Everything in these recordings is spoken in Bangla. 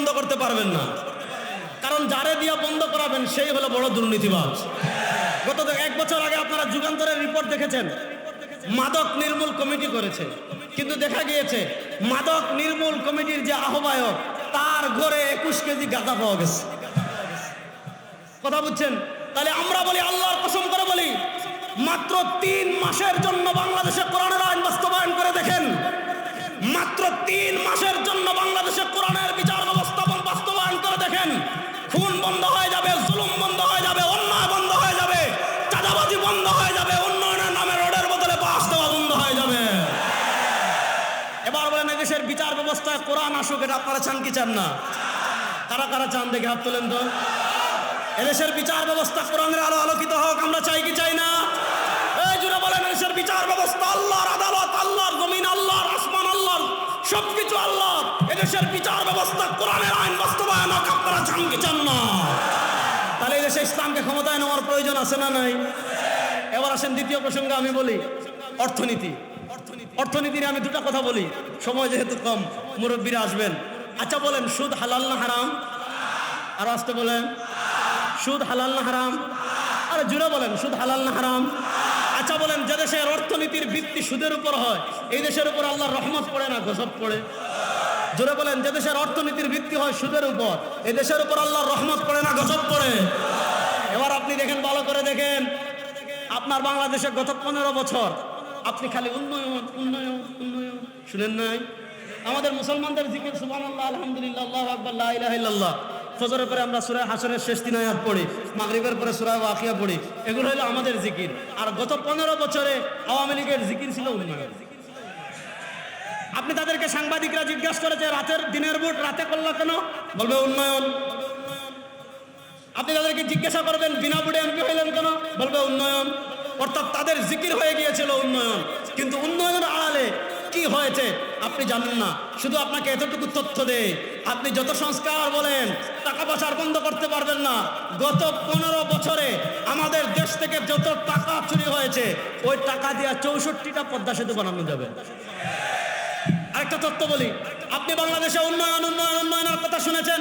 বন্ধ করতে পারবেন না। কারণ যারে দিয়া বন্ধ করাবেন, সেই হলো বড় দুর্নীতিবাজ। গত এক বছর আগে আপনারা যুগান্তরের রিপোর্ট দেখেছেন। মাদক নির্মূল কমিটি করেছে। কিন্তু দেখা গিয়েছে, মাদক নির্মূল কমিটির যে আহ্বায়ক, তার ঘরে একুশ কেজি গাঁদা পাওয়া গেছে। কথা বুঝছেন? তাহলে আমরা বলি, আল্লাহর কসম করে বলি, মাত্র তিন মাসের জন্য বাংলাদেশে কোরআনের আইন বাস্তবায়ন করে দেখেন। মাত্র তিন মাসের কোরআন আসুক, এটা আপনারা চান কি চান না? কারা কারা চান দেখে হাত তোলেন তো। এদেশের বিচার ব্যবস্থা কোরআনের আলো আলোকিত হোক, আমরা চাই কি চাই না? এই জুড়ে বলেন, এদেশের বিচার ব্যবস্থা আল্লাহর আদালত, আল্লাহর জমিন, আল্লাহর আসমান, আল্লাহর সবকিছু আল্লাহ এদেশের বিচার ব্যবস্থা কোরআনের আইন বাস্তবায়ন হোক, আপনারা চান কি চান না? তাহলে এই দেশে ইসলামকে ক্ষমতায় নেওয়ার প্রয়োজন আছে না নাই? এবার আসেন দ্বিতীয় প্রসঙ্গে আমি বলি, অর্থনীতি। অর্থনীতি। নিয়ে আমি দুটা কথা বলি। সময় যেহেতু কম, মুরব্বীরা আসবেন। আচ্ছা বলেন, সুদ হালাল না হারাম? আর আসতে বলেন। সুদ হালাল না হারাম? আরে জুড়ে বলেন, সুদ হালাল না হারাম? আচ্ছা বলেন, যে দেশের অর্থনীতির ভিত্তি সুদের উপর হয়, এই দেশের উপর আল্লাহর রহমত পড়ে না গজব পড়ে? জোরে বলেন, যে দেশের অর্থনীতির ভিত্তি হয় সুদের উপর, এই দেশের উপর আল্লাহর রহমত পড়ে না গজব পড়ে? এবার আপনি দেখেন, ভালো করে দেখেন। আপনার বাংলাদেশে গত পনেরো বছর আপনি খালি উন্নয়ন উন্নয়ন উন্নয়ন। শুনেন নাই? আমাদের মুসলমানদের জিকির, সুবহানাল্লাহ, আলহামদুলিল্লাহ, আল্লাহু আকবার ফজরের পরে আমরা সুরায় হাসরের শেষ তিন আয়াত পড়ি, মাগরিবের পরে সুরায় ওয়াকিয়া পড়ি, এগুলো হলো আমাদের জিকির। আর গত পনেরো বছরে আওয়ামী লীগের জিকির ছিল উন্নয়ন। আপনি তাদেরকে সাংবাদিকরা জিজ্ঞাসা করেছে, রাতের দিনের ভোট রাতে করল কেন? বলবে, উন্নয়ন। আপনি তাদেরকে জিজ্ঞাসা করবেন, বিনা ভোটে এমপি হইলেন কেন? বলবে, উন্নয়ন। অর্থাৎ তাদের জিকির হয়ে গিয়েছিল উন্নয়ন। কিন্তু উন্নয়নের আড়ালে কি হয়েছে আপনি জানেন না। শুধু আপনাকে এতটুকু তথ্য দেয় আপনি যত সংস্কার বলেন, টাকা পয়সার বন্ধ করতে পারবেন না। গত পনেরো বছরে আমাদের দেশ থেকে যত টাকা চুরি হয়েছে, ওই টাকা দিয়ে চৌষট্টিটা পদ্মা সেতু বানানো যাবে। আরেকটা তথ্য বলি। আপনি বাংলাদেশে উন্নয়ন উন্নয়ন, উন্নয়নের কথা শুনেছেন?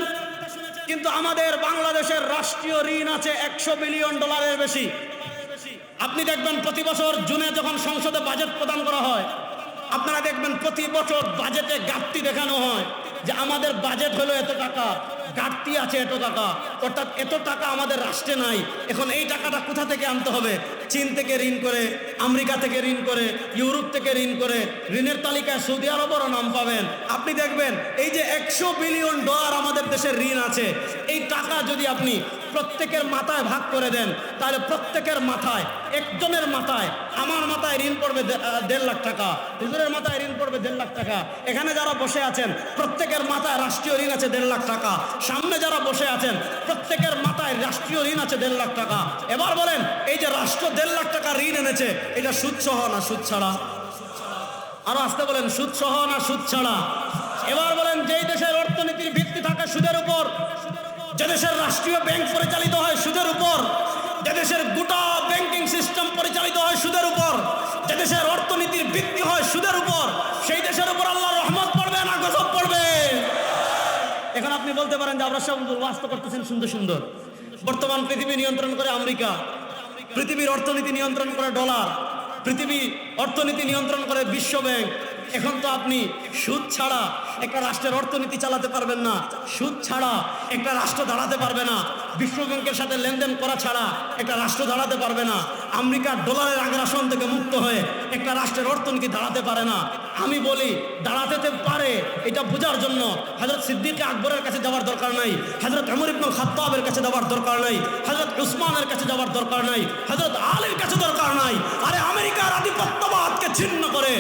কিন্তু আমাদের বাংলাদেশের রাষ্ট্রীয় ঋণ আছে একশো বিলিয়ন ডলারের বেশি। আপনি দেখবেন প্রতি বছর জুনে যখন সংসদে বাজেট প্রদান করা হয়, আপনারা দেখবেন প্রতি বছর বাজেটে ঘাটতি দেখানো হয় যে আমাদের বাজেট হলো এত টাকা, ঘাটতি আছে এত টাকা, অর্থাৎ এত টাকা আমাদের রাষ্ট্রে নাই, এখন এই টাকাটা কোথা থেকে আনতে হবে? চীন থেকে ঋণ করে, আমেরিকা থেকে ঋণ করে, ইউরোপ থেকে ঋণ করে, ঋণের তালিকায় সৌদি আরবেরও নাম পাবেন। আপনি দেখবেন এই যে একশো বিলিয়ন ডলার আমাদের দেশের ঋণ আছে, এই টাকা যদি আপনি প্রত্যেকের মাথায় ভাগ করে দেন। তাহলে প্রত্যেকের মাথায়, একজনের মাথায়, আমার মাথায় ঋণ পড়বে দেড় লাখ টাকা হুজুরের মাথায় ঋণ পড়বে দেড় লাখ টাকা। এখানে যারা বসে আছেন, প্রত্যেকের মাথায় রাষ্ট্রীয় ঋণ আছে দেড় লাখ টাকা। সামনে যারা বসে আছেন, প্রত্যেকের মাথায় রাষ্ট্রীয় ঋণ আছে দেড় লাখ টাকা। এবার বলেন, এই যে রাষ্ট্র দেড় লাখ টাকা ঋণ এনেছে, এটা সুদ সহ না সুদ ছাড়া? আরও আসতে বলেন, সুদ সহ না সুদ ছাড়া? এবার বলেন, যেই দেশের অর্থনীতির ভিত্তি থাকে সুদের উপর যে দেশের রাষ্ট্রীয় ব্যাংক পরিচালিত হয় সুদের উপর, যে দেশের গোটা ব্যাংকিং সিস্টেম পরিচালিত হয় সুদের উপর, যে দেশের অর্থনীতির ভিত্তি হয় সুদের উপর, সেই দেশের উপর আল্লাহ রহমত পড়বে না গজব পড়বে? এখন আপনি বলতে পারেন যে আমরা সব বাস্তব করতেছেন সুন্দর সুন্দর। বর্তমান পৃথিবী নিয়ন্ত্রণ করে আমেরিকা, পৃথিবীর অর্থনীতি নিয়ন্ত্রণ করে ডলার, পৃথিবী অর্থনীতি নিয়ন্ত্রণ করে বিশ্ব ব্যাংক এখন তো আপনি সুদ ছাড়া একটা রাষ্ট্রের অর্থনীতি চালাতে পারবেন না। সুদ ছাড়া একটা রাষ্ট্র দাঁড়াতে পারবে না। বিশ্ব ব্যাংকের সাথে লেনদেন করা ছাড়া একটা রাষ্ট্র দাঁড়াতে পারবে না। আমেরিকার ডলারের আগ্রাসন থেকে মুক্ত হয়ে একটা রাষ্ট্রের অর্থনীতি দাঁড়াতে পারে না। আমি বলি, দাঁড়াতে পারে, এটা বোঝার জন্য হজরত সিদ্দিক আকবরের কাছে যাওয়ার দরকার নাই হজরত আমর ইবনুল খাত্তাবের কাছে যাওয়ার দরকার নাই হজরত উসমানের কাছে যাওয়ার দরকার নাই হজরত আলীর কাছে দরকার নাই। আরে আমেরিকার আধিপত্যবাদকে ছিন্ন করে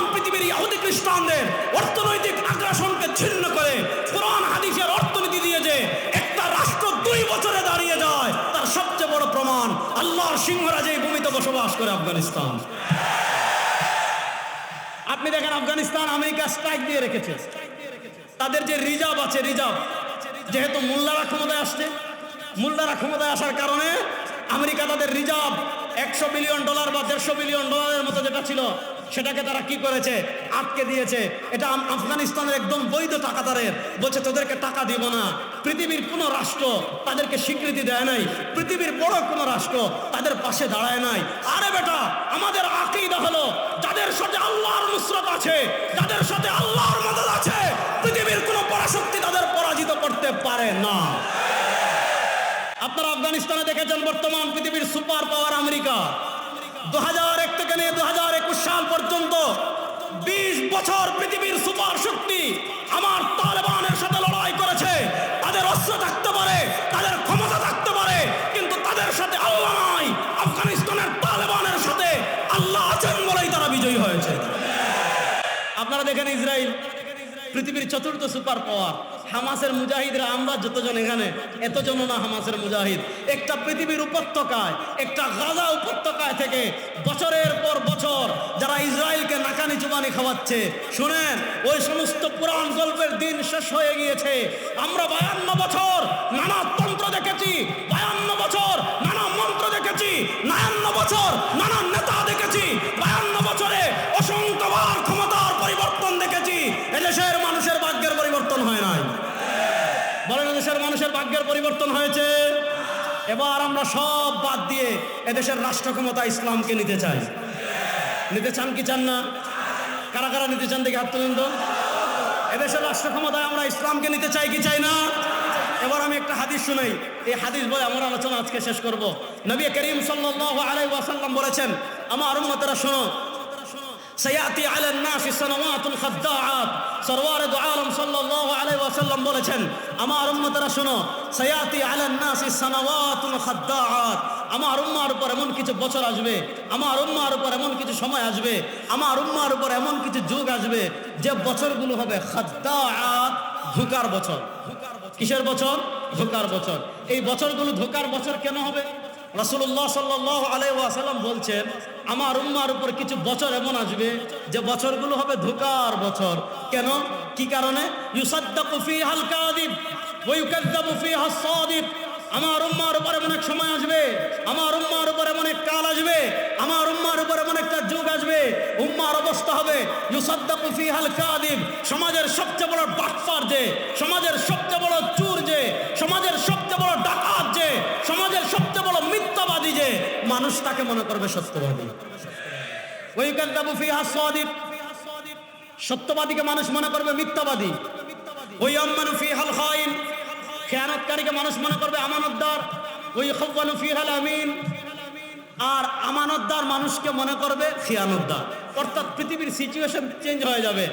বর্তমান পৃথিবীর ইহুদি খ্রিস্টানদের অর্থনৈতিক আগ্রাসনকে ছিন্ন করে, কোরআন হাদিসের অর্থনীতি দিয়ে যে একটা রাষ্ট্র দুই বছরে দাঁড়িয়ে যায়, তার সবচেয়ে বড় প্রমাণ আল্লাহর সিংহরাজ এই ভূমিতে বসবাস করে আফগানিস্তান। আপনি দেখেন আফগানিস্তান আমেরিকা স্ট্রাইক দিয়ে রেখেছে। তাদের যে রিজার্ভ আছে, রিজার্ভ, যেহেতু মোল্লারা ক্ষমতায় আসছে, মোল্লারা ক্ষমতায় আসার কারণে আমেরিকা তাদের রিজার্ভ একশো বিলিয়ন ডলার বা দেড়শো বিলিয়ন ডলারের মতো যেটা ছিল, সেটাকে তারা কি করেছে? আটকে দিয়েছে। এটা আফগানিস্তানের একদম বৈধ টাকা তাদের বলছে, তোদেরকে টাকা দিব না। পৃথিবীর কোনো রাষ্ট্র তাদেরকে স্বীকৃতি দেয় নাই। পৃথিবীর বড় কোনো রাষ্ট্র তাদের পাশে দাঁড়ায় নাই। আরে বেটা, আমাদের আকিদা হলো, যাদের সাথে আল্লাহর নুসরত আছে, যাদের সাথে আল্লাহর মদদ আছে, পৃথিবীর কোনো পরাশক্তি তাদের পরাজিত করতে পারে না। আপনারা আফগানিস্তানে দেখেছেন বর্তমান পৃথিবীর সুপার পাওয়ার আমেরিকা। দু হাজার এক থেকে নিয়ে দু হাজার একুশ সাল পর্যন্ত বিশ বছর পৃথিবীর সুপার শক্তি আমার তালেবানের সাথে লড়াই করেছে। তাদের অস্ত্র থাকতে পারে, তাদের ক্ষমতা থাকতে পারে, কিন্তু তাদের সাথে আল্লাহ নাই, আফগানিস্তানের তালেবানের সাথে আল্লাহ আছেন বলেই তারা বিজয়ী হয়েছে। আপনারা দেখেন ইসরায়েল পৃথিবীর চতুর্থ সুপার পাওয়ার। হামাসের মুজাহিদরা, আমরা যতজন এখানে এতজন না হামাসের মুজাহিদ। একটা পৃথিবীর উপত্যকায়, একটা গাজা উপত্যকায় থেকে বছরের পর বছর যারা ইসরায়েলকে নাকানি চুবানি খাওয়াচ্ছে, শুনেন, ওই সমস্ত পুরাণ গল্পের দিন শেষ হয়ে গিয়েছে। আমরা বায়ান্ন বছর নানা মানুষের পরিবর্তন হয়েছে। এবার আমরা সব বাদ দিয়ে এদেশের রাষ্ট্র ক্ষমতা ইসলামকে নিতে চাই। নিতে চান কি চান না? কারা কারা নিতে চান দেখে হাত তুলেন তো। এদেশের রাষ্ট্র ক্ষমতায় আমরা ইসলামকে নিতে চাই কি চাই না? এবার আমি একটা হাদিস শুনাই। এই হাদিস বলে আমার আলোচনা আজকে শেষ করব। নবী করিম সাল্লাল্লাহু আলাইহি ওয়াসাল্লাম বলেছেন, আমার উম্মতেরা শোনো সয়াতি আলান নাসি সানাওয়াতুল খাদ্দাআত সরওয়ার দু আলম সাল্লাল্লাহু আলাইহি ওয়াসাল্লাম বলেছেন, আমার উম্মতরা শুনো, সয়াতি আলান নাসি সানাওয়াতুল খাদ্দাআত আমার উম্মার উপর এমন কিছু বছর আসবে, আমার উম্মার উপর এমন কিছু সময় আসবে, আমার উম্মার উপর এমন কিছু যুগ আসবে, যে বছরগুলো হবে খাদ্দাআত ধোকার বছর। কিসের বছর? ধোকার বছর। এই বছরগুলো ধোকার বছর কেন হবে? রাসূলুল্লাহ সাল্লাল্লাহু আলাইহি ওয়াসাল্লাম বলছেন, আমার উম্মার উপর কিছু বছর এমন আসবে যে বছরগুলো হবে ধোকার বছর। কেন? কি কারণে? ইউসাদ্দাকু ফিহাল কাযিব ওয়া ইউকাযযাবু ফিহাস সাদিক। আমার উম্মার উপর এমন এক সময় আসবে, আমার উম্মার উপর এমন এক কাল আসবে, আমার উম্মার উপর এমন একটা যুগ আসবে। উম্মার অবস্থা হবে ইউসাদ্দাকু ফিহাল কাযিব। সমাজের সবচেয়ে বড় বাটপার যে, সমাজের সবচেয়ে বড় চুর যে সমাজের সবচেয়ে বড় ডাকাত যে, সমাজের সবচেয়ে বড় মিথ্যাবাদী যে, মানুষ তাকে মনে করবে সত্যবাদী। সাদিক। সত্যবাদীকে মানুষ মনে করবে মিথ্যাবাদী। ওই আম্মানু ফিহাল খাইন। খেয়ানতকারীকে মানুষ মনে করবে আমানতদার। ওই খব্বানু ফিহাল আমিন। আর আমানতদার মানুষকে মনে করবে খিয়ানতদার অর্থাৎ পৃথিবীর সিচুয়েশন চেঞ্জ হয়ে যাবে।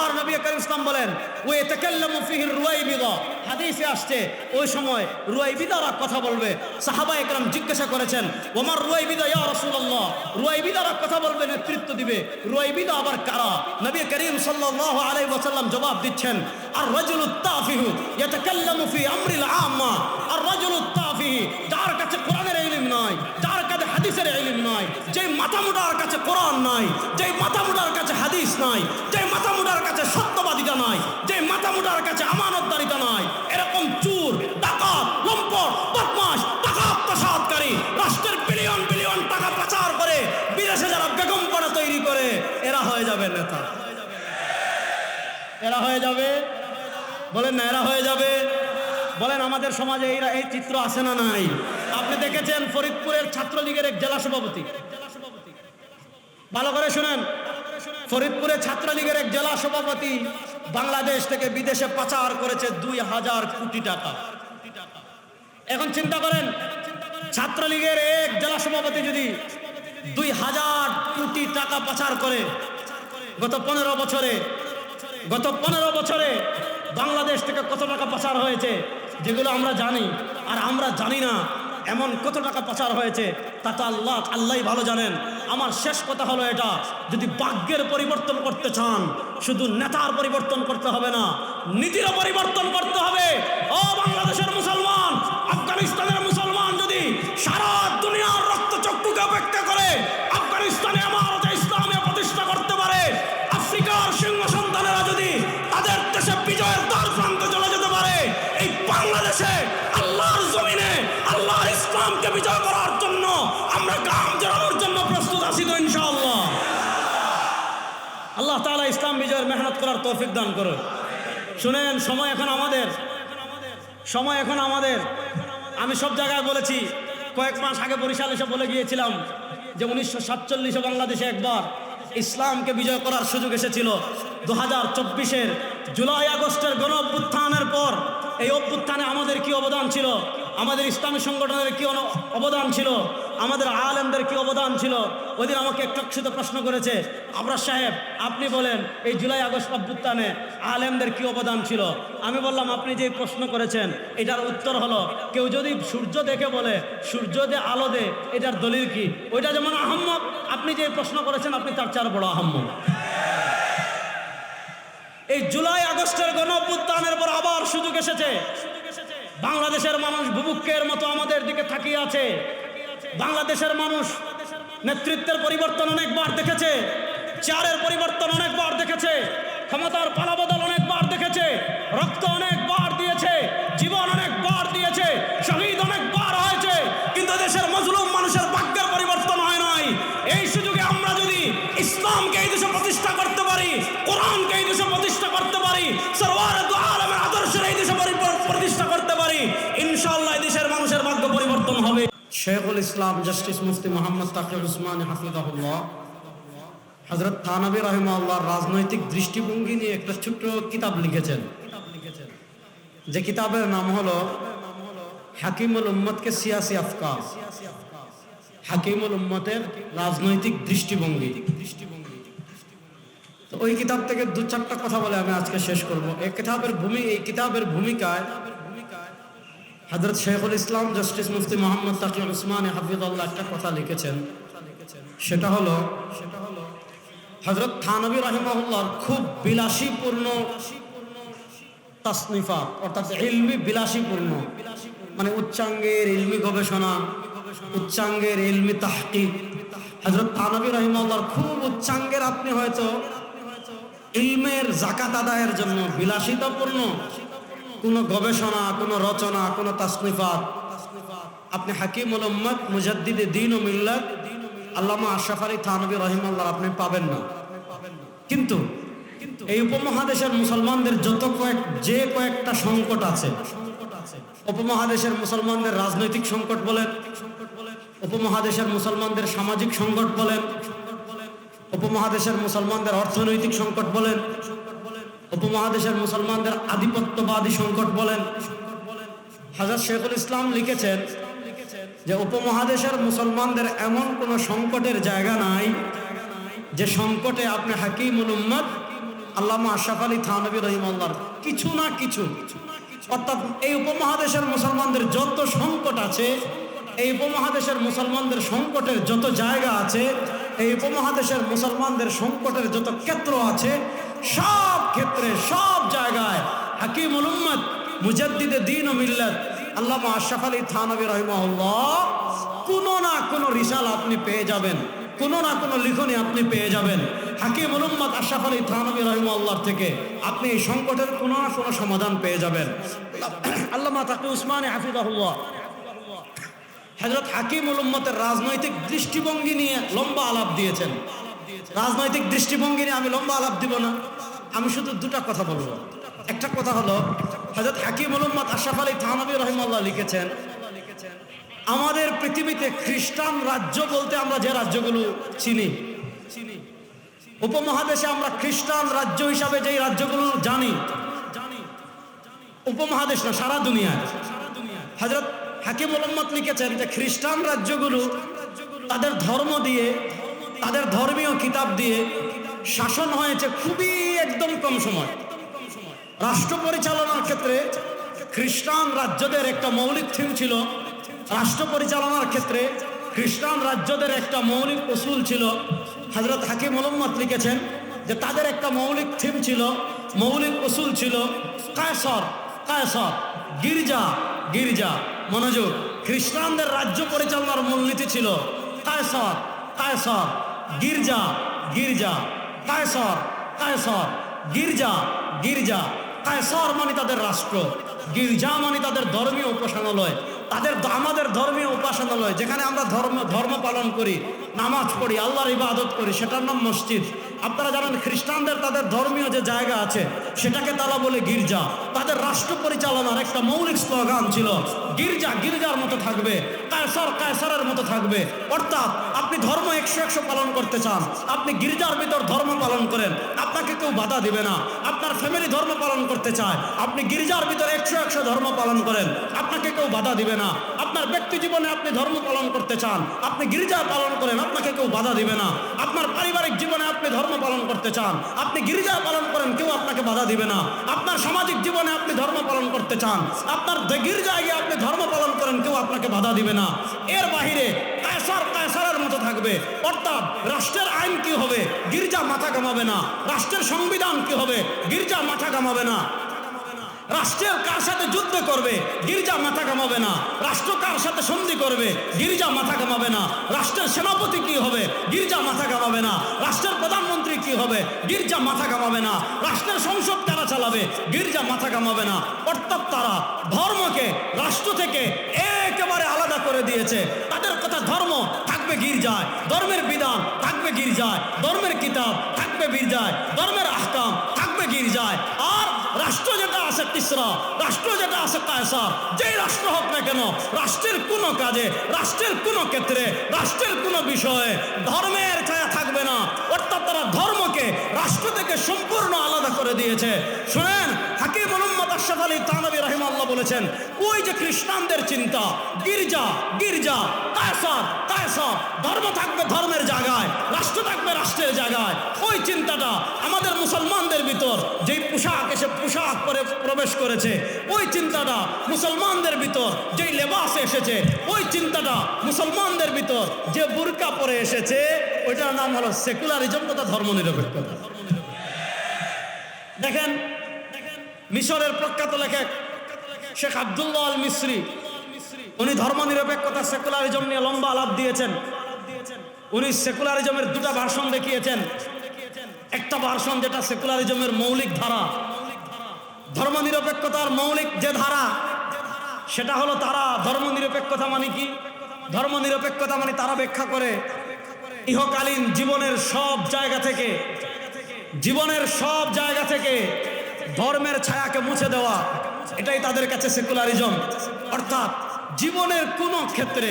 আর নবী করিম ইসলাম বলেন ওই তাকাল্লামু ফিহির রুয়াইবিদা। হাদিসে আসছে, ওই সময় রুয়াইবিদারা কথা বলবে। সাহাবা একরাম জিজ্ঞাসা করেছেন, ওমর রুয়াইবিদা ইয়া রাসূলুল্লাহ? রুয়াইবিদারা কথা বলবে, নেতৃত্ব দিবে। রুয়াইবিদা আবার কারা? নবী করিম সাল্লাল্লাহু আলাইহি ওয়াসাল্লাম জবাব দিচ্ছেন, আর রাজুলু তাফিহু ইয়াতাকাল্লামু ফি আমরিল আম্মা। আর রাজুলু তাফিহি, যার কাছে নাই যে মাথামুডার কাছে কোরআন নাই যে মাথামুডার কাছে হাদিস নাই যে মাথামুডার কাছে সত্যবাদিতা নাই যে মাথামুডার কাছে আমানতদারিতা নাই, এরকম চুর, ডাকাত, লম্পট, বদমাশ টাকা আত্মসাৎকারী রাষ্ট্রের বিলিয়ন বিলিয়ন টাকা পাচার করে, বিদেশে যারা বেগম পাড়া তৈরি করে, এরা হয়ে যাবে নেতা। এরা হয়ে যাবে? বলেন না, এরা হয়ে যাবে? বলেন, আমাদের সমাজে এইরা এই চিত্র আছে না নাই? আপনি দেখেছেন ফরিদপুরের ছাত্রলীগের এক জেলা সভাপতি? ভালো করে শুনেন। ফরিদপুরের ছাত্রলীগের এক জেলা সভাপতি বাংলাদেশ থেকে বিদেশে পাচার করেছে দুই হাজার কোটি টাকা। এখন চিন্তা করেন, ছাত্রলীগের এক জেলা সভাপতি যদি দুই হাজার কোটি টাকা পাচার করে, গত পনেরো বছরে, গত পনেরো বছরে বাংলাদেশ থেকে কত টাকা পাচার হয়েছে? যেগুলো আমরা জানি আর আমরা জানি না, এমন কত টাকা পাচার হয়েছে, তা তো আল্লাহ আল্লাহ ভালো জানেন। আমার শেষ কথা হলো এটা, যদি বাক্যের পরিবর্তন করতে চান, শুধু নেতার পরিবর্তন করতে হবে না নীতিরও পরিবর্তন করতে হবে। ও বাংলাদেশের মুসলমান, আফগানিস্তানের মুসলমান যদি সারা করার তৌফিক দান করো শুনেন, সময় এখন আমাদের। সময় এখন আমাদের। আমি সব জায়গায় বলেছি, কয়েক মাস আগে বরিশাল এসে বলে গিয়েছিলাম যে উনিশশো সাতচল্লিশে বাংলাদেশে একবার ইসলামকে বিজয় করার সুযোগ এসেছিল। দু হাজার চব্বিশের জুলাই আগস্টের গণ অভ্যুত্থানের পর এই অভ্যুত্থানে আমাদের কি অবদান ছিল? আমাদের ইসলামী সংগঠনের কি অবদান ছিল? আমাদের আলেমদের কি অবদান ছিল? ওইদিন আমাকে একটু প্রশ্ন করেছে আবরার সাহেব, আপনি বলেন, এই জুলাই আগস্ট অভ্যুত্থানে আলেমদের কি অবদান ছিল? আমি বললাম, আপনি যে প্রশ্ন করেছেন, এটার উত্তর হলো, কেউ যদি সূর্য দেখে বলে, সূর্য দে, আলো দে, এটার দলিল কি? ওইটা যেমন আহম্মদ আপনি যে প্রশ্ন করেছেন, আপনি তার চার বড় আহম্মদ এই জুলাই আগস্টের গণ অভ্যুত্থানের পর আবার সুযোগ এসেছে। বাংলাদেশের মানুষ বুভুক্ষের মতো আমাদের দিকে থাকিয়ে আছে। বাংলাদেশের মানুষ নেতৃত্বের পরিবর্তন অনেকবার দেখেছে চেয়ারের পরিবর্তন অনেকবার দেখেছে, ক্ষমতার পালাবদল অনেকবার দেখেছে, রক্ত অনেকবার শেখুল ইসলাম জাস্টিস মুফতি মোহাম্মদ তাকির উসমান হাফিজাহুল্লাহ। হজরত থানবী রহিমাল্লাহর রাজনৈতিক দৃষ্টিভঙ্গি নিয়ে একটা ছোট্ট কিতাব লিখেছেন। যে কিতাবের নাম হলো হাকিমুল উম্মতকে সিয়াসি আফকার। হাকিমুল উম্মতের রাজনৈতিক দৃষ্টিভঙ্গি। তো ওই কিতাব থেকে দু চারটা কথা বলে আমি আজকে শেষ করব। এই কিতাবের ভূমি এই কিতাবের ভূমিকায় হজরত শেখুল ইসলাম জাস্টিস মুফতি মোহাম্মদ তাকি উসমান হাফিজুল্লাহ একটা কথা লিখেছেন। সেটা হলো সেটা হলো হজরত থানবী রহিমাহুল্লাহর খুব বিলাসীপূর্ণ তাসনিফা, অর্থাৎ ইলমি বিলাসীপূর্ণ মানে উচ্চাঙ্গের ইলমি গবেষণা, উচ্চাঙ্গের ইলমি তাহকিক। হজরত থানবী রহিমাল্লাহর খুব উচ্চাঙ্গের আপনি হয়তো ইলমের জাকাত আদায়ের জন্য বিলাসিতাপূর্ণ কোনো গবেষণা, কোনো রচনা, কোনো তাসনিফাত। আপনি হাকিমুল উম্মদ মুজাদ্দিদে দিন ও মিল্লাত, আল্লামা আশরাফ আলী থানবী রহিমাল্লাহ, আপনি পাবেন না। কিন্তু এই উপমহাদেশের মুসলমানদের যত কয়েক, যে কয়েকটা সংকট আছে, উপমহাদেশের মুসলমানদের রাজনৈতিক সংকট বলেন, উপমহাদেশের মুসলমানদের সামাজিক সংকট বলেন, উপমহাদেশের মুসলমানদের অর্থনৈতিক সংকট বলেন উপমহাদেশের মুসলমানদের আধিপত্যবাদী সংকট বলেন। হাজার শেখুল ইসলাম লিখেছেন যে, উপমহাদেশের মুসলমানদের এমন কোনো সংকটের জায়গা নাই যে সংকটে আপনি হাকিম উম্মদ আল্লামা আশরাফ আলী থানবী রহিমাল্লাহর কিছু না কিছু। অর্থাৎ এই উপমহাদেশের মুসলমানদের যত সংকট আছে, এই উপমহাদেশের মুসলমানদের সংকটের যত জায়গা আছে, এই উপমহাদেশের মুসলমানদের সংকটের যত ক্ষেত্র আছে সব ক্ষেত্রে, সব জায়গায় হাকিম উম্মদ মুজাদ্দিদে দিন ও মিল্লাত, আল্লামা আশরাফ আলী থানবী রহিমাহুল্লাহ, কোনো না কোনো রিসাল আপনি পেয়ে যাবেন, কোনো না কোনো লিখনে আপনি পেয়ে যাবেন। হাকিম উম্মদ আশরাফ আলী থানবী রহিমাল্লাহর থেকে আপনি এই সংকটের কোনো না কোনো সমাধান পেয়ে যাবেন। আল্লামা তাকে উসমানে হাফিজাহুল্লাহ হজরত হাকিম উম্মতের রাজনৈতিক দৃষ্টিভঙ্গি নিয়ে লম্বা আলাপ দিয়েছেন। রাজনৈতিক দৃষ্টিভঙ্গি নিয়ে আমি লম্বা আলাপ দিব না। আমি শুধু দুটা কথা বলব। একটা কথা হলো হজরত হাকিম উম্মদ আশরাফ আলী থানবী রহিমাল্লাহ লিখেছেন, আমাদের পৃথিবীতে খ্রিস্টান রাজ্য বলতে আমরা যে রাজ্যগুলো চিনি, উপমহাদেশে আমরা খ্রিস্টান রাজ্য হিসাবে যেই রাজ্যগুলো জানি, উপমহাদেশ না, সারা দুনিয়ায়। হজরত হাকিম উম্মত লিখেছেন যে খ্রিস্টান রাজ্যগুলো, তাদের ধর্ম দিয়ে তাদের ধর্মীয় কিতাব দিয়ে শাসন হয়েছে খুবই একদম কম সময়। রাষ্ট্র পরিচালনার ক্ষেত্রে খ্রিস্টান রাজ্যদের একটা মৌলিক থিম ছিল। রাষ্ট্র পরিচালনার ক্ষেত্রে খ্রিস্টান রাজ্যদের একটা মৌলিক উসুল ছিল। হজরত হাকিম মোহাম্মদ লিখেছেন যে তাদের একটা মৌলিক থিম ছিল, মৌলিক উসুল ছিল কায়সর কায়সর, গির্জা গির্জা, মনোযোগ। খ্রিস্টানদের রাজ্য পরিচালনার মূলনীতি ছিল কায়সর কায়সর। গির্জা গির্জা, কায়সর কায়সর, গির্জা গির্জা। কায়সর মানে তাদের রাষ্ট্র, গির্জা মানে তাদের ধর্মীয় উপাসনালয়। তাদের আমাদের ধর্মীয় উপাসনালয়, যেখানে আমরা ধর্ম ধর্ম পালন করি, নামাজ পড়ি, আল্লাহর ইবাদত করি, সেটার নাম মসজিদ। আপনারা জানেন খ্রিস্টানদের তাদের ধর্মীয় যে জায়গা আছে, সেটাকে তারা বলে গির্জা। তাদের রাষ্ট্র পরিচালনার একটা মৌলিক স্লোগান ছিল, গির্জা গির্জার মতো থাকবে, কায়সার কায়সারের মতো থাকবে। অর্থাৎ আপনি ধর্ম একশো একশো পালন করতে চান, আপনি গির্জার ভিতর ধর্ম পালন করেন, আপনাকে কেউ বাধা দিবে না। আপনার ফ্যামিলি ধর্ম পালন করতে চায়, আপনি গির্জার ভিতরে একশো একশো ধর্ম পালন করেন, আপনাকে কেউ বাধা দিবে না। আপনার ব্যক্তি জীবনে আপনি ধর্ম পালন করতে চান, আপনি গির্জা পালন করেন, আপনাকে কেউ বাধা দিবে না। আপনার পারিবারিক জীবনে আপনি ধর্ম পালন করতে চান, আপনি গির্জা পালন করেন, কেউ আপনাকে বাধা দিবে না। আপনার সামাজিক জীবনে আপনি ধর্ম পালন করতে চান, আপনার গির্জায় গিয়ে আপনি ধর্ম পালন করেন, কেউ আপনাকে বাধা দিবে না। এর বাহিরে কায়সার, কায়সারের মতো থাকবে। অর্থাৎ রাষ্ট্রের আইন কি হবে? গির্জা মাথা কামাবে না। রাষ্ট্রের সংবিধান কি হবে? গির্জা মাথা কামাবে না। রাষ্ট্রের কার সাথে যুদ্ধ করবে? গির্জা মাথা কামাবে না। রাষ্ট্র কার সাথে সন্ধি করবে? গির্জা মাথা কামাবে না। রাষ্ট্রের সেনাপতি কি হবে? গির্জা মাথা কামাবে না। রাষ্ট্রের প্রধানমন্ত্রী কি হবে? গির্জা মাথা কামাবে না। রাষ্ট্রের সংসদ তারা চালাবে? গির্জা মাথা কামাবে না। অর্থাৎ তারা ধর্মকে, রাষ্ট্র থেকে একেবারে আলাদা করে দিয়েছে। তাদের কথা ধর্ম থাকবে গির্জায়। ধর্মের বিধান থাকবে গির্জায়। ধর্মের কিতাব থাকবে গির্জায়। ধর্মের আহকাম থাকবে গির্জায়। আর রাষ্ট্র যেটা আছে তিসরা রাষ্ট্র যেটা আছে কায়সার। যেই রাষ্ট্র হোক না কেন, রাষ্ট্রের কোন কাজে, রাষ্ট্রের কোন ক্ষেত্রে, রাষ্ট্রের কোন বিষয়ে ধর্মের ছায়া থাকবে না। অর্থাৎ তারা ধর্মকে রাষ্ট্র থেকে সম্পূর্ণ আলাদা করে দিয়েছে। শুনেন, হাকিম মোহাম্মদ আশরাফ আলী তানবী রহিম আল্লাহ বলেছেন, ওই যে খ্রিস্টানদের চিন্তা, গির্জা গির্জা, কায়সার কায়সার, ধর্ম থাকবে ধর্মের জায়গায়, রাষ্ট্র থাকবে রাষ্ট্রের জায়গায়। ওই চিন্তাটা আমাদের মুসলমানদের ভিতর, যেই পোশাক এসে পোশাক পরে প্রবেশ করেছে, ওই চিন্তাটা মুসলমানদের ভিতর যেই লেবাস এসেছে, ওই চিন্তাটা মুসলমানদের ভিতর যে বুরকা পরে এসেছে ওইটার নাম হলো সেকুলারিজম তথা ধর্ম ধর্মনিরপেক্ষতা দেখেন, মিশরের প্রখ্যাত লেখক শেখ আবদুল্লাহ আল মিশ্রি উনি ধর্মনিরপেক্ষতা সেকুলারিজম নিয়ে লম্বা আলাপ দিয়েছেন। উনি সেকুলারিজমের দুটা ভার্সন দেখিয়েছেন। একটা ভার্সন যেটা সেকুলারিজমের মৌলিক ধারা। ধর্মনিরপেক্ষতার মৌলিক যে ধারা, সেটা হলো তারা ধর্মনিরপেক্ষতা মানে কি? ধর্মনিরপেক্ষতা মানে তারা ব্যাখ্যা করে ইহকালীন জীবনের সব জায়গা থেকে, জীবনের সব জায়গা থেকে ধর্মের ছায়াকে মুছে দেওয়া, এটাই তাদের কাছে সেকুলারিজম অর্থাৎ জীবনের কোনো ক্ষেত্রে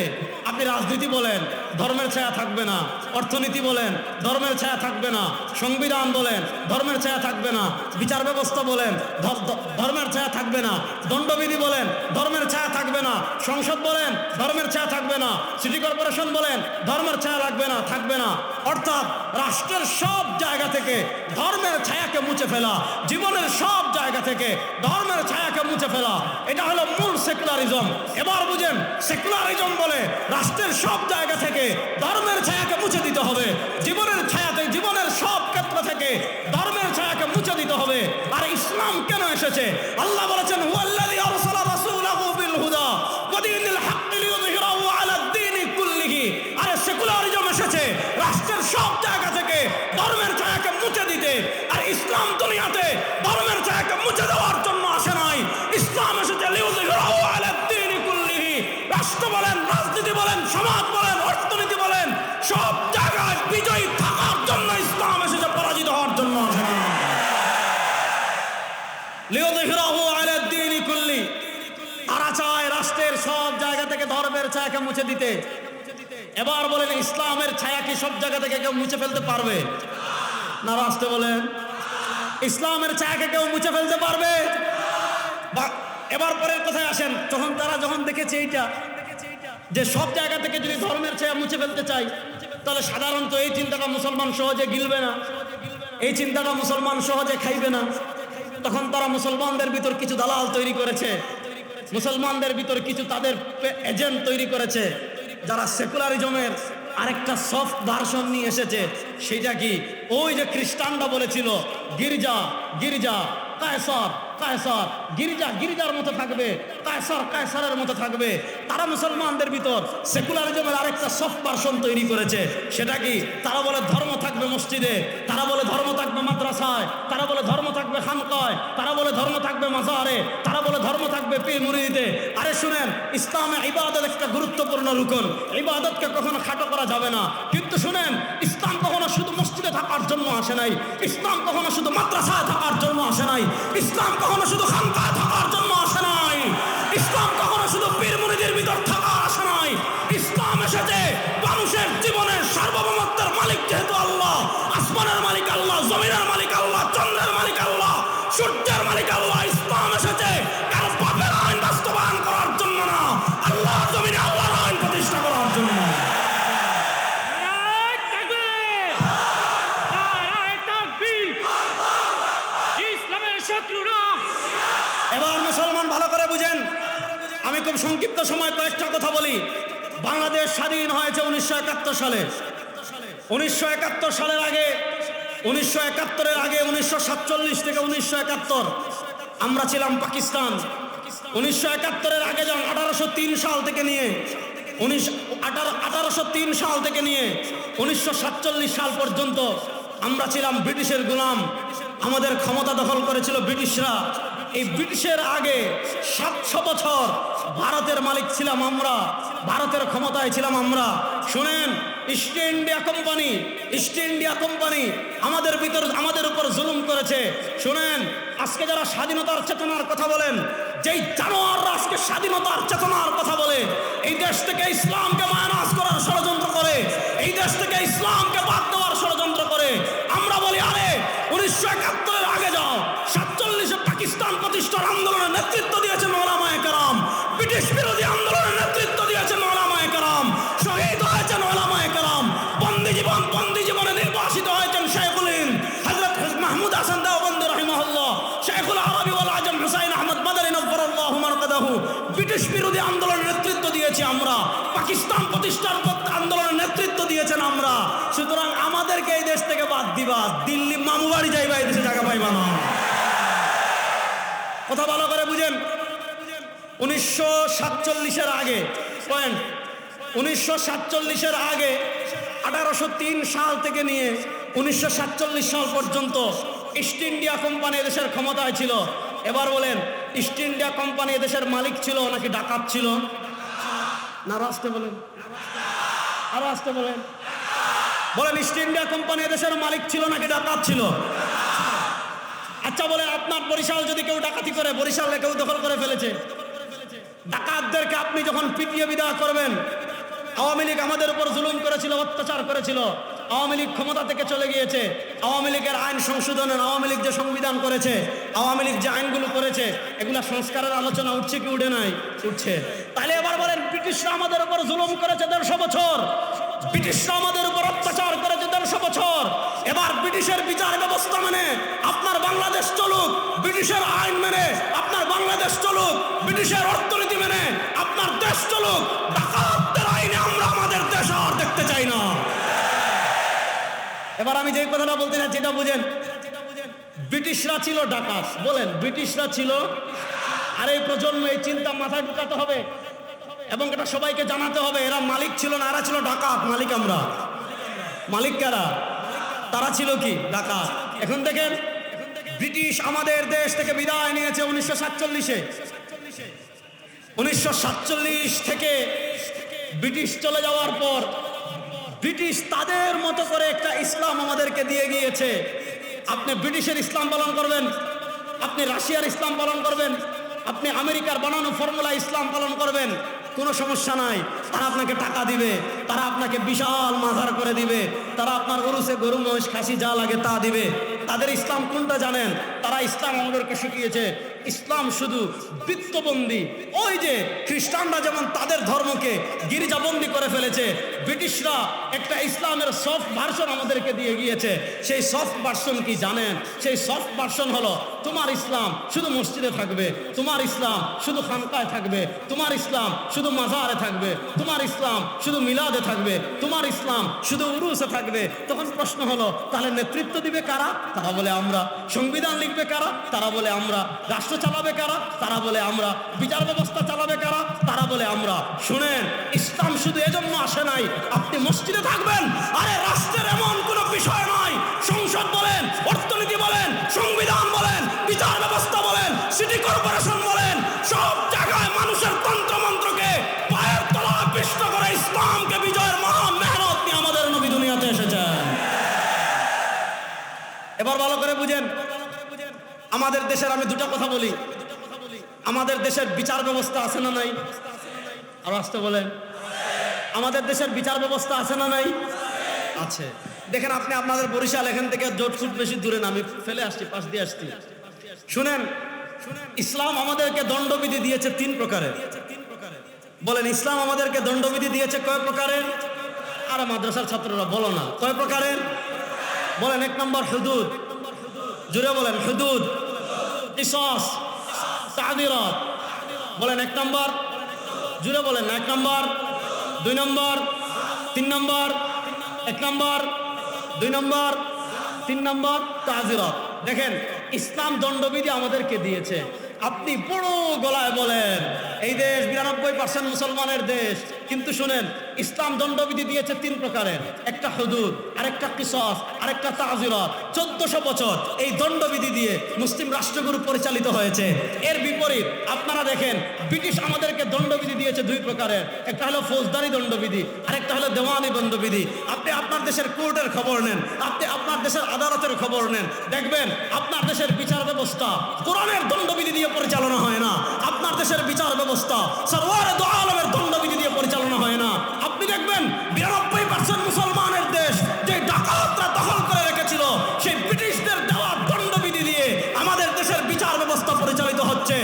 আপনি রাজনীতি বলেন, ধর্মের ছায়া থাকবে না। অর্থনীতি বলেন, ধর্মের ছায়া থাকবে না। সংবিধান বলেন, ধর্মের ছায়া থাকবে না। বিচার ব্যবস্থা বলেন ধর্মের ছায়া থাকবে না। দণ্ডবিধি বলেন, ধর্মের ছায়া থাকবে না। সংসদ বলেন, ধর্মের ছায়া থাকবে না। সিটি কর্পোরেশন বলেন, ধর্মের ছায়া লাগবে না, থাকবে না। অর্থাৎ রাষ্ট্রের সব জায়গা থেকে ধর্মের ছায়াকে মুছে ফেলা, জীবনের সব জায়গা থেকে ধর্মের ছায়াকে মুছে ফেলা, এটা হলো মূল সেকুলারিজম এবার বুঝেন সেকুলারিজম বলে, রাষ্ট্রের সব জায়গা থেকে ধর্মের ছায়াকে মুছে দিতে হবে। জীবনের ছায়াতে, জীবনের সব ক্ষেত্র থেকে ধর্মের ছায়াকে মুছে দিতে হবে। আর ইসলাম কেন এসেছে? আল্লাহ বলেছেন হুয়াল্লাযী মুছে দিতে। এবার বলেন, ইসলামের ছায়া কি সব জায়গা থেকে কেউ মুছে ফেলতে পারবে? না, রাষ্ট্রে বলেন। ইসলামের ছায়াকে কেউ মুছে ফেলতে পারবে? এবার পরের কথায় আসেন তখন তারা যখন দেখেছে এইটা, যে সব জায়গা থেকে যদি ধর্মের ছায়া মুছে ফেলতে চাই তাহলে সাধারণত এই চিন্তাটা মুসলমান সহজে গিলবে না। এই চিন্তাটা মুসলমান সহজে খাইবে না। তখন তারা মুসলমানদের ভিতর কিছু দালাল তৈরি করেছে। মুসলমানদের ভিতর কিছু তাদের এজেন্ট তৈরি করেছে, যারা সেকুলারিজমের আরেকটা সফট ভার্সন নিয়ে এসেছে। সেটা কি? ওই যে খ্রিস্টানরা বলেছিল, গির্জা গির্জা, কায়সার। কায়সার গির্জা, গির্জার মতো থাকবে, কায়সার কায়সারের মতো থাকবে। তারা মুসলমানদের ভিতর সেকুলারিজমের আরেকটা সফট ভার্সন তৈরি করেছে। সেটা কি? তারা বলে ধর্ম থাকবে মসজিদে, তারা বলে ধর্ম থাকবে মাদ্রাসায়, তারা বলে ধর্ম থাকবে খানকায়, তারা বলে ধর্ম থাকবে মাজারে, তারা বলে ধর্ম থাকবে পীর মুরিদে। আরে শুনেন, ইসলামে ইবাদত একটা গুরুত্বপূর্ণ রুকন। ইবাদতকে কখনো খাটো করা যাবে না। কিন্তু শুনেন, ইসলাম কখনো শুধু মসজিদে থাকার জন্য আসে নাই। ইসলাম কখনো শুধু মাদ্রাসায় থাকার জন্য আসে নাই। ইসলাম কখনো শুধু খানকায় থাকার জন্য আসে নাই। ইসলাম কখনো শুধু পীর সংক্ষিপ্ত সময় কয়েকটা কথা বলি। বাংলাদেশ স্বাধীন হয়েছে উনিশশো একাত্তর সালে। উনিশশো একাত্তর সালের আগে, উনিশশো একাত্তরের আগে উনিশশো সাতচল্লিশ থেকে উনিশশো একাত্তর আমরা ছিলাম পাকিস্তান। উনিশশো একাত্তরের আগে যেমন আঠারোশো তিন সাল থেকে নিয়ে, উনিশ আঠারো, আঠারোশো তিন সাল থেকে নিয়ে উনিশশো সাতচল্লিশ সাল পর্যন্ত আমরা ছিলাম ব্রিটিশের গোলাম। আমাদের ক্ষমতা দখল করেছিল ব্রিটিশরা। এই ব্রিটিশের আগে সাতশো বছর ভারতের মালিক ছিলাম আমরা, ভারতের ক্ষমতায় ছিলাম আমরা। শুনেন East India company East India company আমাদের ভিতর, আমাদের উপর জুলুম করেছে। শুনেন, আজকে যারা স্বাধীনতার চেতনার কথা বলেন, যেই জানোয়াররা আজকে স্বাধীনতার চেতনার কথা বলে, এই দেশ থেকে ইসলামকে মায়ানাজ করার ষড়যন্ত্র করে, এই দেশ থেকে ইসলামকে বাদ দেওয়ার ষড়যন্ত্র করে, আমরা বলি, আরে, উনিশশো বাড়ি যাইবা দেশে জায়গা পাইবা না কথা ভালো করে বুঝেন। উনিশশো সাতচল্লিশের আগে, পয়েন্ট। উনিশশো সাতচল্লিশের আগে, আঠারোশো তিন সাল থেকে নিয়ে উনিশশো সাতচল্লিশ সাল পর্যন্ত ইস্ট ইন্ডিয়া কোম্পানি এদেশের ক্ষমতায় ছিল। এবার বলেন ইস্ট ইন্ডিয়া কোম্পানি এদেশের মালিক ছিল নাকি ডাকাত ছিল? না আরও আসতে বলেন। আরও আসতে বলেন। বলেন ইস্ট ইন্ডিয়া কোম্পানি এদেশের মালিক ছিল নাকি ডাকাত ছিল? আচ্ছা বলে আপনার বরিশাল যদি কেউ ডাকাতি করে, বরিশালে কেউ দখল করে ফেলেছে? ডাকাতদেরকে আপনি যখন পিটিয়ে বিদায় করবেন, আওয়ামী লীগ আমাদের উপর জুলুম করেছিল, অত্যাচার করেছিল। আওয়ামী লীগ ক্ষমতা থেকে চলে গিয়েছে। আওয়ামী লীগের আইন সংশোধনের আওয়ামী লীগ যে সংবিধান করেছে, আওয়ামী লীগ যে আইনগুলো করেছে, এগুলা সংস্কারের আলোচনা উঠছে কি উঠে নাই? উঠছে। তাহলে এবার বলেন, ব্রিটিশরা আমাদের উপর জুলুম করেছে দেড়শো বছর। ব্রিটিশরা আমাদের উপর অত্যাচার করেছে দেড়শো বছর। এবার ব্রিটিশের বিচার ব্যবস্থা মেনে আপনার বাংলাদেশ চলুক, ব্রিটিশের আইন মেনে আপনার বাংলাদেশ চলুক, ব্রিটিশের অর্থনীতি মেনে আপনার দেশ চলুক, ডাকাতদের আইনে আমরা আমাদের দেশ আর দেখতে চাই না। এবার আমি যেই কথাটা বলতে চাচ্ছি এটা বুঝেন। ব্রিটিশরা ছিল ডাকাত, বলেন, ব্রিটিশরা ছিল, আর এই প্রজন্ম এই চিন্তা মাথায় ঢুকাতে হবে। এবং এটা সবাইকে জানাতে হবে, এরা মালিক ছিল না, এরা ছিল ডাকাত, মালিক আমরা। মালিক কারা? তারা ছিল কি? ডাকাত। এখন দেখেন ব্রিটিশ আমাদের দেশ থেকে বিদায় নিয়েছে উনিশশো সাতচল্লিশে। উনিশশো সাতচল্লিশ থেকে ব্রিটিশ চলে যাওয়ার পর ব্রিটিশ তাদের মতো করে একটা ইসলাম আমাদেরকে দিয়ে গিয়েছে। আপনি ব্রিটিশের ইসলাম পালন করবেন, আপনি রাশিয়ার ইসলাম পালন করবেন, আপনি আমেরিকার বানানো ফর্মুলা ইসলাম পালন করবেন। কোনো সমস্যা নাই। তারা আপনাকে টাকা দিবে, তারা আপনাকে বিশাল মাজার করে দিবে। তারা আপনার গরুসে গরু, মহিষ, খাসি যা লাগে তা দিবে। তাদের ইসলাম কোনটা জানেন? তারা ইসলাম আমাদেরকে শিখিয়েছে। ইসলাম শুধু বৃত্তবন্দি, ওই যে খ্রিস্টানরা যেমন তাদের ধর্মকে গির্জাবন্দি করে ফেলেছে, ব্রিটিশরা একটা ইসলামের সফট ভার্সন আমাদেরকে দিয়ে গিয়েছে। সেই সফট ভার্সন কি জানেন? সেই সফট ভার্সন হলো, তোমার ইসলাম শুধু মসজিদে থাকবে, তোমার ইসলাম শুধু খানকায় থাকবে, তোমার ইসলাম শুধু মাজারে থাকবে, তোমার ইসলাম শুধু মিলাদে থাকবে, তোমার ইসলাম শুধু উরুসে থাকবে। তখন প্রশ্ন হলো, তাহলে নেতৃত্ব দিবে কারা? তারা বলে আমরা। সংবিধান লিখবে কারা? তারা বলে আমরা। রাষ্ট্র চালাবে কারা? তারা বলে আমরা। বিচার ব্যবস্থা চালাবে কারা? তারা বলে আমরা। শুনেন, ইসলাম শুধু এজন্য আসে নাই। আপনি মসজিদে থাকবেন। আরে, রাষ্ট্রের এমন কোনো বিষয় নয়। আমাদের দেশের আমি দুটো কথা বলি। আমাদের দেশের বিচার ব্যবস্থা আছে না নাই? আর আসতে বলেন। আমাদের দেশের বিচার ব্যবস্থা আছে না নাই? আছে। দেখেন আপনি আপনাদের বরিশাল এখান থেকে জোট ফুট বেশি দূরে না, আমি ফেলে আসছি, পাশ দিয়ে আসছি। শুনেন, ইসলাম আমাদেরকে দণ্ডবিধি দিয়েছে তিন প্রকারের। বলেন, ইসলাম আমাদেরকে দণ্ডবিধি দিয়েছে কয় প্রকারের? আর মাদ্রাসার ছাত্ররা বলো না, কয় প্রকারের? বলেন, এক নম্বর হুদুদ। জুড়ে বলেন, হুদুদ। ইসস তাদিরাত বলেন এক নম্বর, জুড়ে বলেন এক নম্বর, দুই নম্বর, তিন নম্বর, এক নম্বর, দুই নম্বর, তিন নম্বর তাজিরত দেখেন, ইসলাম দণ্ডবিধি আমাদেরকে দিয়েছে। আপনি বড় গলায় বলেন, এই দেশ বিরানব্বই পার্সেন্ট মুসলমানের দেশ। কিন্তু শুনেন, ইসলাম দণ্ডবিধি দিয়েছে তিন প্রকারের। একটা হুদুদ, আরেকটা কিসস, আরেকটা তাজিরত। চোদ্দশো বছর এই দণ্ডবিধি দিয়ে মুসলিম রাষ্ট্রগুরু পরিচালিত হয়েছে। এর বিপরীত, আপনারা দেখেন, ব্রিটিশ আমাদেরকে দণ্ডবিধি দিয়েছে দুই প্রকারের। একটা হলো ফৌজদারি দণ্ডবিধি, আরেকটা হলো দেওয়ানি দণ্ডবিধি। আপনি আপনার দেশের কোর্টের খবর নেন, আপনি আপনার দেশের আদালতের খবর নেন। দেখবেন, আপনার দেশের বিচার ব্যবস্থা কোরআনের দণ্ডবিধি দিয়ে পরিচালনা হয় না। আপনার দেশের বিচার ব্যবস্থা সরওয়ারে আলমের দণ্ডবিধি দিয়ে পরিচালনা হয় না। আপনি দেখবেন, বিরানব্বই পার্সেন্ট মুসলমানের দেশ যে ডাকাতরা দখল করে রেখেছিল, সেই ব্রিটিশদের দেওয়া দণ্ডবিধি দিয়ে আমাদের দেশের বিচার ব্যবস্থা পরিচালিত হচ্ছে।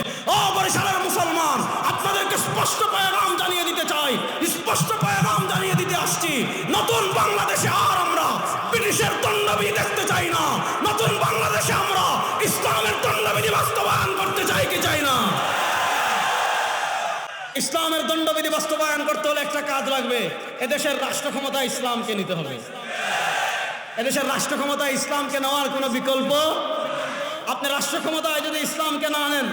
বরিশালের মুসলমান, আপনাদেরকে স্পষ্ট পায়গাম ইসলামের দণ্ডবিধি বাস্তবায়ন করতে চাই কি চাই না? ইসলামের দণ্ডবিধি বাস্তবায়ন করতে হলে একটা কাজ লাগবে। এদেশের রাষ্ট্র ক্ষমতা ইসলামকে নিতে হবে। এদেশের রাষ্ট্র ক্ষমতা ইসলামকে নেওয়ার কোনো বিকল্প? আপনি রাষ্ট্র ক্ষমতায় যদি ইসলামকে না আনেন,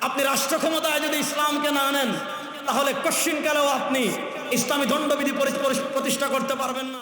আপনি রাষ্ট্র ক্ষমতায় যদি ইসলামকে না আনেন, তাহলে কশ্চিনকালেও আপনি ইসলামী দণ্ডবিধি পরি- পরি- প্রতিষ্ঠা করতে পারবেন না।